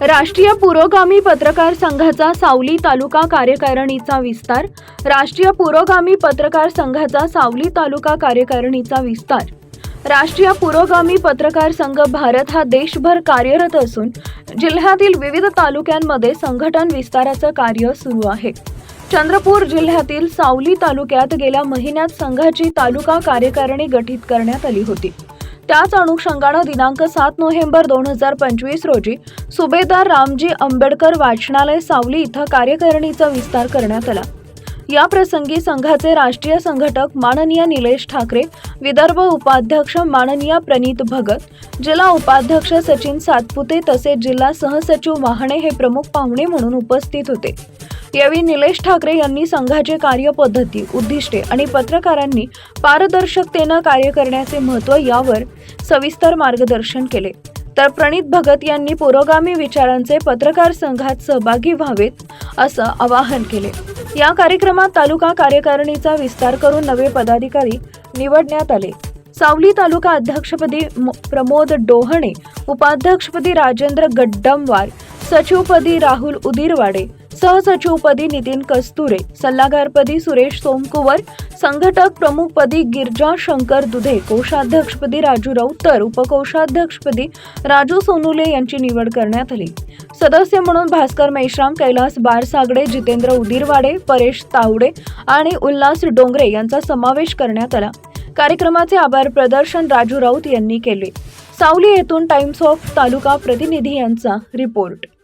राष्ट्रीय पुरोगामी पत्रकार संघाचा सावली तालुका कार्यकारिणीचा विस्तार राष्ट्रीय पुरोगामी पत्रकार संघाचा सावली तालुका कार्यकारिणीचा विस्तार. राष्ट्रीय पुरोगामी पत्रकार संघ भारत हा देशभर कार्यरत असून जिल्ह्यातील विविध तालुक्यांमध्ये संघटन विस्ताराचं कार्य सुरू आहे. चंद्रपूर जिल्ह्यातील सावली तालुक्यात गेल्या महिन्यात संघाची तालुका कार्यकारिणी गठीत करण्यात आली होती. त्याच अनुषंगानं दिनांक सात नोव्हेंबर दोन हजार पंचवीस रोजी सुभेदार रामजी आंबेडकर वाचनालय सावली इथं कार्यकारिणीचा विस्तार करण्यात आला. या प्रसंगी संघाचे राष्ट्रीय संघटक माननीय निलेश ठाकरे विदर्भ उपाध्यक्ष माननीय प्रणित भगत जिल्हा उपाध्यक्ष सचिन सातपुते तसेच जिल्हा सहसचिव वाहणे हे प्रमुख पाहुणे म्हणून उपस्थित होते. यावेळी निलेश ठाकरे यांनी संघाचे कार्यपद्धती उद्दिष्टे आणि पत्रकारांनी पारदर्शकतेनं कार्य करण्याचे महत्त्व यावर सविस्तर मार्गदर्शन केले. तर प्रणित भगत यांनी पुरोगामी विचारांचे पत्रकार संघात सहभागी व्हावेत असं आवाहन केले. या कार्यक्रमात तालुका कार्यकारिणीचा विस्तार करून नवे पदाधिकारी निवडण्यात आले. सावली तालुका अध्यक्षपदी म- प्रमोद डोहणे उपाध्यक्षपदी राजेंद्र गड्डमवार सचिवपदी राहुल उदिरवाडे सहसचिवपदी नितीन कस्तुरे सल्लागारपदी सुरेश सोमकुवर संघटक प्रमुखपदी गिरजा शंकर दुधे कोषाध्यक्षपदी राजू राऊत तर उपकोषाध्यक्षपदी राजू सोनुले यांची निवड करण्यात आली. सदस्य म्हणून भास्कर मेश्राम कैलास बारसागडे जितेंद्र उदिरवाडे परेश तावडे आणि उल्हास डोंगरे यांचा समावेश करण्यात आला. कार्यक्रमाचे आभार प्रदर्शन राजू राऊत यांनी केले. सावली येथून टाइम्स ऑफ तालुका प्रतिनिधी यांचा रिपोर्ट.